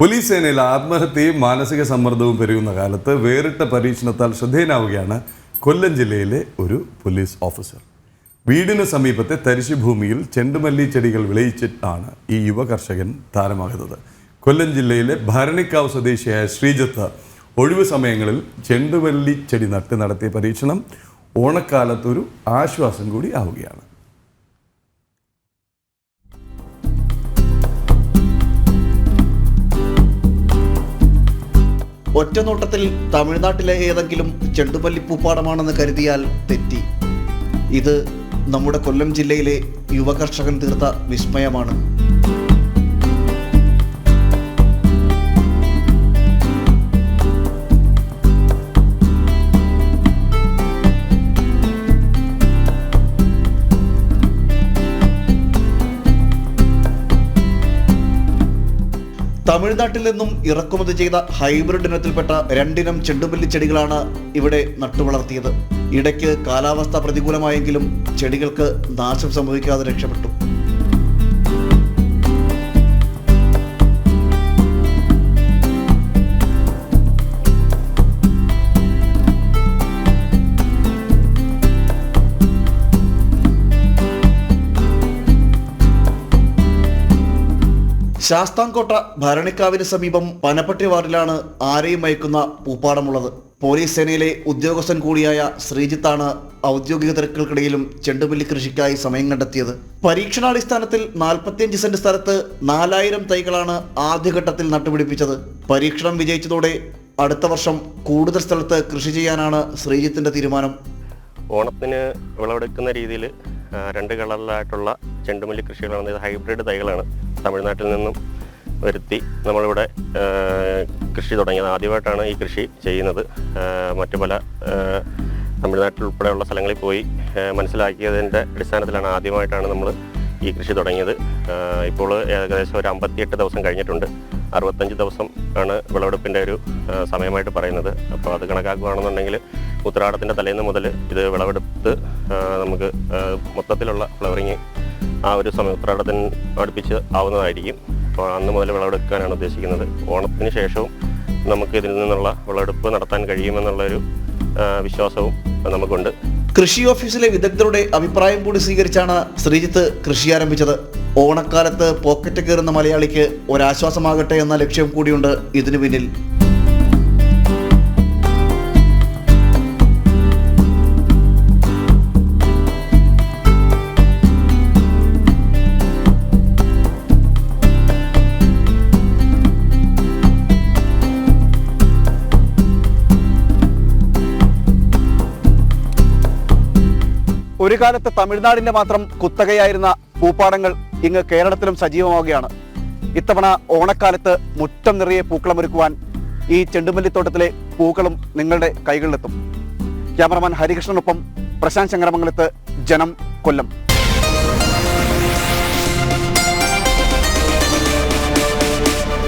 Police സേനയിൽ ആത്മഹത്യയും മാനസിക സമ്മർദ്ദവും പെരുകുന്ന കാലത്ത് വേറിട്ട പരീക്ഷണത്താൽ ശ്രദ്ധേയനാവുകയാണ് കൊല്ലം ജില്ലയിലെ ഒരു പോലീസ് ഓഫീസർ. വീടിന് സമീപത്തെ തരിശുഭൂമിയിൽ ചെണ്ടുമല്ലി ചെടികൾ വിളയിച്ചിട്ടാണ് ഈ യുവ കർഷകൻ താരമാകുന്നത്. കൊല്ലം ജില്ലയിലെ ഭരണിക്കാവ് സ്വദേശിയായ ശ്രീജത്ത് ഒഴിവു സമയങ്ങളിൽ ചെണ്ടുമല്ലി ചെടി നട്ട് നടത്തിയ പരീക്ഷണം ഓണക്കാലത്തൊരു ആശ്വാസം കൂടി ആവുകയാണ്. ഒറ്റനോട്ടത്തിൽ തമിഴ്നാട്ടിലെ ഏതെങ്കിലും ചെണ്ടുമല്ലി പൂപ്പാടമാണെന്ന് കരുതിയാൽ തെറ്റി. ഇത് നമ്മുടെ കൊല്ലം ജില്ലയിലെ യുവകർഷകൻ തീർത്ത വിസ്മയമാണ്. തമിഴ്നാട്ടിൽ നിന്നും ഇറക്കുമതി ചെയ്ത ഹൈബ്രിഡ് ഇനത്തിൽപ്പെട്ട രണ്ടിനം ചെണ്ടുമല്ലി ചെടികളാണ് ഇവിടെ നട്ടുവളർത്തിയത്. ഇടയ്ക്ക് കാലാവസ്ഥ പ്രതികൂലമായെങ്കിലും ചെടികൾക്ക് നാശം സംഭവിക്കാതെ രക്ഷപ്പെട്ടു. ശാസ്താംകോട്ട ഭരണിക്കാവിന് സമീപം പനപ്പട്ടി വാർഡിലാണ് ആരെയും മയക്കുന്ന പൂപ്പാടമുള്ളത്. പോലീസ് സേനയിലെ ഉദ്യോഗസ്ഥൻ കൂടിയായ ശ്രീജിത്താണ് ഔദ്യോഗിക തിരക്കുകൾക്കിടയിലും ചെണ്ടുമല്ലി കൃഷിക്കായി സമയം കണ്ടെത്തിയത്. പരീക്ഷണാടിസ്ഥാനത്തിൽ നാൽപ്പത്തിയഞ്ച് സെന്റ് സ്ഥലത്ത് നാലായിരം തൈകളാണ് ആദ്യഘട്ടത്തിൽ നട്ടുപിടിപ്പിച്ചത്. പരീക്ഷണം വിജയിച്ചതോടെ അടുത്ത വർഷം കൂടുതൽ സ്ഥലത്ത് കൃഷി ചെയ്യാനാണ് ശ്രീജിത്തിന്റെ തീരുമാനം. ഓണത്തിന് വിളവെടുക്കുന്ന രീതിയിൽ രണ്ട് കളറിലായിട്ടുള്ള ചെണ്ടുമല്ലി കൃഷികളാണ്. ഇത് ഹൈബ്രിഡ് തൈകളാണ് തമിഴ്നാട്ടിൽ നിന്നും വരുത്തി നമ്മളിവിടെ കൃഷി തുടങ്ങിയത് ആദ്യമായിട്ടാണ് ഈ കൃഷി ചെയ്യുന്നത്. മറ്റു പല തമിഴ്നാട്ടിൽ ഉൾപ്പെടെയുള്ള സ്ഥലങ്ങളിൽ പോയി മനസ്സിലാക്കിയതിന്റെ അടിസ്ഥാനത്തിലാണ് ആദ്യമായിട്ടാണ് നമ്മൾ ഈ കൃഷി തുടങ്ങിയത്. ഇപ്പോൾ ഏകദേശം ഒരു അമ്പത്തിയെട്ട് ദിവസം കഴിഞ്ഞിട്ടുണ്ട്. അറുപത്തഞ്ച് ദിവസം ആണ് വിളവെടുപ്പിന്റെ ഒരു സമയമായിട്ട് പറയുന്നത്. അപ്പോൾ അത് കണക്കാക്കുകയാണെന്നുണ്ടെങ്കിൽ ഉത്രാടത്തിന്റെ തലേന്ന് മുതൽ ഇത് വിളവെടുത്ത് നമുക്ക് മൊത്തത്തിലുള്ള ഫ്ലവറിങ് ആ ഒരു സമയം ഉത്രാടത്തിൽ അടുപ്പിച്ച് ആവുന്നതായിരിക്കും. അപ്പോൾ അന്ന് മുതൽ വിളവെടുക്കാനാണ് ഉദ്ദേശിക്കുന്നത്. ഓണത്തിന് ശേഷവും നമുക്ക് ഇതിൽ നിന്നുള്ള വിളവെടുപ്പ് നടത്താൻ കഴിയുമെന്നുള്ളൊരു വിശ്വാസവും നമുക്കുണ്ട്. കൃഷി ഓഫീസിലെ വിദഗ്ധരുടെ അഭിപ്രായം കൂടി സ്വീകരിച്ചാണ് ശ്രീജിത്ത് കൃഷി ആരംഭിച്ചത്. ഓണക്കാലത്ത് പോക്കറ്റ് കയറുന്ന മലയാളിക്ക് ഒരാശ്വാസമാകട്ടെ എന്ന ലക്ഷ്യം കൂടിയുണ്ട് ഇതിനു പിന്നിൽ. ഒരു കാലത്ത് തമിഴ്നാടിന്റെ മാത്രം കുത്തകയായിരുന്ന പൂപ്പാടങ്ങൾ ഇങ്ങ് കേരളത്തിലും സജീവമാവുകയാണ്. ഇത്തവണ ഓണക്കാലത്ത് മുറ്റം നിറയെ പൂക്കളമൊരുക്കുവാൻ ഈ ചെണ്ടുമല്ലിത്തോട്ടത്തിലെ പൂക്കളും നിങ്ങളുടെ കൈകളിലെത്തും. ക്യാമറമാൻ ഹരികൃഷ്ണനൊപ്പം പ്രശാന്ത് ശങ്കരമംഗലത്ത് ജനം കൊല്ലം.